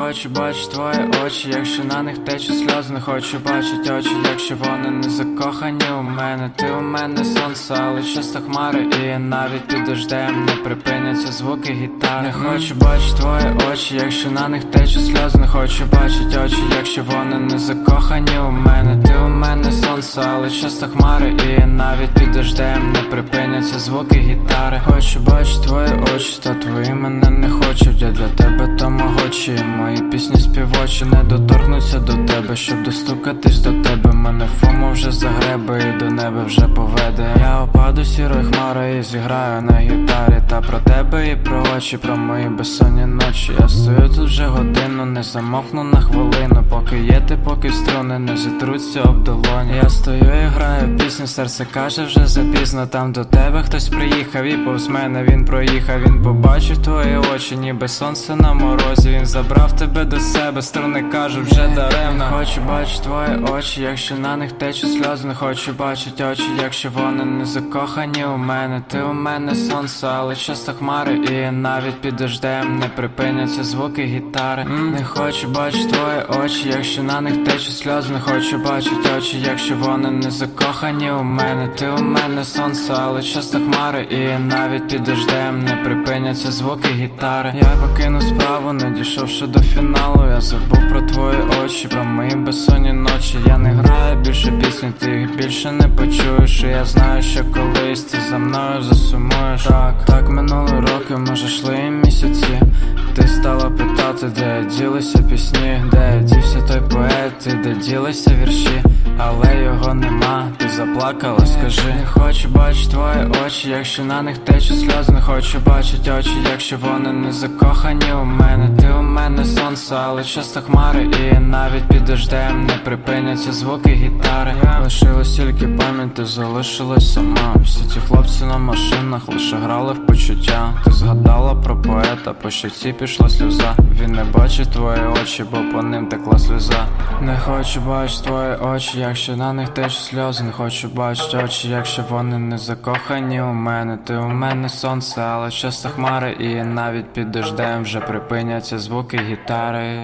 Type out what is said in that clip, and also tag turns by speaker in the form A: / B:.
A: хочу бачити твої очі, якщо на них тече сльози, не хочу бачити очі, якщо вони не закохані у мене. Ти у мене сонце, але часто хмари, і навіть під дождем не припиняться звуки гітари. Не хочу бачити твої очі, якщо на них тече сльози, не хочу бачити очі, якщо вони не закохані у мене. Але часто хмари, і навіть під дождем не припиняться звуки гітари. Хочу бачити твої очі, та твої мене не хочуть. Я для тебе тамагочі Мої пісні співочі не доторгнуться до тебе, щоб достукатись до тебе. Мене фомо вже загребе і до неба вже поведе. Я опаду сірою хмарою зіграю на гітарі. Та про тебе і про очі, про мої безсонні ночі. Я стою тут вже годину, не замовкну на хвилину. Поки є ти, поки струни не зітруться об долоні. Я стою і граю пісню, серце каже вже запізно. Там до тебе хтось приїхав, і повз мене він проїхав. Він побачив твої очі, ніби сонце на морозі. Він забрав тебе до себе, струни кажуть вже даремно. Хочу бачити твої очі, якщо на них тече сльози, не хочу бачити очі, якщо вони не закохані у мене. Ти у мене сонце, але часто хмари, і навіть під дождем не припиняться звуки гітари. Не хочу бачити твої очі, якщо на них тече сльози, не хочу бачити очі, якщо вони не закохані у мене. Ти у мене сонце, але часто хмари, і навіть під дождем не припиняться звуки гітари. Я покину справу, не дійшовши до фіналу. Я забув про твої очі, про мої безсонні ночі. Я не граю більше пісні, ти їх більше не почуєш. І я знаю, що колись ти за мною засумуєш. Так, так минули роки, може йшли місяці. Ти стала питати, де ділися пісні, де поет, і де ділися вірші, але його нема, ти заплакала, скажи Не хочу бачити твої очі, якщо на них тече сльози, не хочу бачити очі, якщо вони не закохані у мене. Ти у мене сонце, але часто хмари, і навіть під дождем не припиняться звуки гітари. Лишилась тільки пам'ять, ти залишилась сама. Всі ці хлопці на машинах лише грали в почуття. Ти згадала про поета, по щоці пішла сльоза. Він не бачить твої очі, бо по ним текла сльоза. Не хочу бачити твої очі, якщо на них теж сльози. Не хочу бачити очі, якщо вони не закохані у мене. Ти у мене сонце, але часто хмари, і навіть під дождем вже припиняться звуки гітари.